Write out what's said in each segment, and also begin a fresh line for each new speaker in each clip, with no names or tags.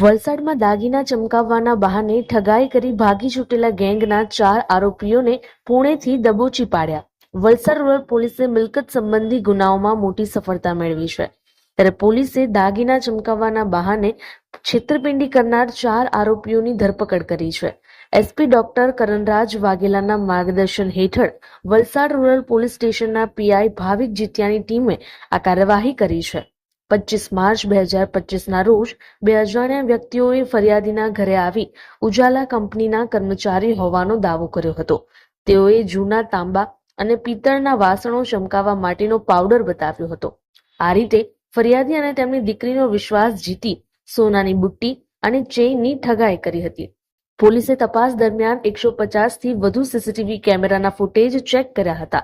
વલસાડમાં દાગીના ચમકાવવાના બહાને ઠગાઈ કરી ભાગી છૂટેલા ગેંગના ચાર આરોપીઓને પુણેથી દબોચી પાડ્યા. વલસાડ રૂરલ પોલીસે મિલકત સંબંધી ગુનાઓમાં મોટી સફળતા મેળવી છે. ત્યારે પોલીસે દાગીના ચમકાવવાના બહાને છેતરપિંડી કરનાર ચાર આરોપીઓની ધરપકડ કરી છે. એસપી ડોક્ટર કરણરાજ વાઘેલાના માર્ગદર્શન હેઠળ વલસાડ રૂરલ પોલીસ સ્ટેશનના પીઆઈ ભાવિક જીત્યાની ટીમે આ કાર્યવાહી કરી છે. પચીસ માર્ચ બે હજાર પચીસના રોજ બે અજાણ્યા વ્યક્તિઓએ ફરિયાદીના ઘરે આવી ઉજાલા કંપનીના કર્મચારી હોવાનો દાવો કર્યો હતો. તેઓએ જૂના તાંબા અને પિત્તળના વાસણો ચમકાવવા માટેનો પાવડર બતાવ્યો હતો. આ રીતે ફરિયાદી અને તેમની દીકરીનો વિશ્વાસ જીતી સોનાની બુટ્ટી અને ચેઇનની ઠગાઈ કરી હતી. પોલીસે તપાસ દરમિયાન એકસો પચાસથી વધુ સીસીટીવી કેમેરાના ફૂટેજ ચેક કર્યા હતા.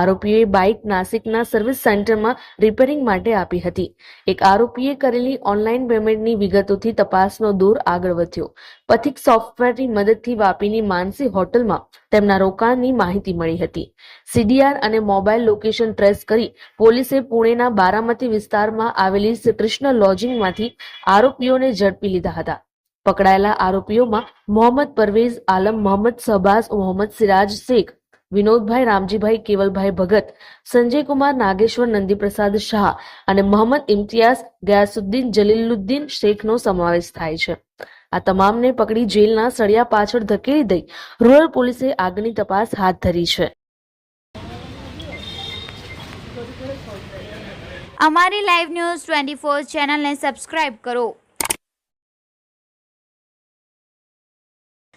આરોપીઓએ બાઇક નાસિકના સર્વિસ સેન્ટરમાં રિપેરિંગ માટે આપી હતી. એક આરોપીએ કરેલી ઓનલાઈન પેમેન્ટની વિગતોથી તપાસનો દોર આગળ વધ્યો. પથિક સોફ્ટવેરની મદદથી વાપીની માનસી હોટલમાં તેમના રોકાણની માહિતી મળી હતી. સીડીઆર અને મોબાઈલ લોકેશન ટ્રેસ કરી પોલીસે પુણેના બારામતી વિસ્તારમાં આવેલી શ્રી કૃષ્ણ લોજિંગમાંથી આરોપીઓને ઝડપી લીધા હતા. પકડાયેલા આરોપીઓમાં મોહમ્મદ પરવેઝ આલમ, મોહમ્મદ શહબાઝ, મોહમ્મદ સિરાજ શેખ, વિનોદભાઈ રામજીભાઈ, કેવલભાઈ ભગત, સંજયકુમાર નાગેશ્વર, નંદીપ્રસાદ શાહ અને મોહમ્મદ ઇમ્તિયાઝ ગયાસુદ્દીન જલીલુદ્દીન શેખનો સમાવેશ થાય છે. આ તમામને પકડી જેલના સળિયા પાછળ ધકેલી દઈ રૂરલ પોલીસે આગની તપાસ હાથ ધરી છે.
અમારી લાઈવ ન્યૂઝ ટ્વેન્ટી ફોર ચેનલને સબસ્ક્રાઇબ કરો.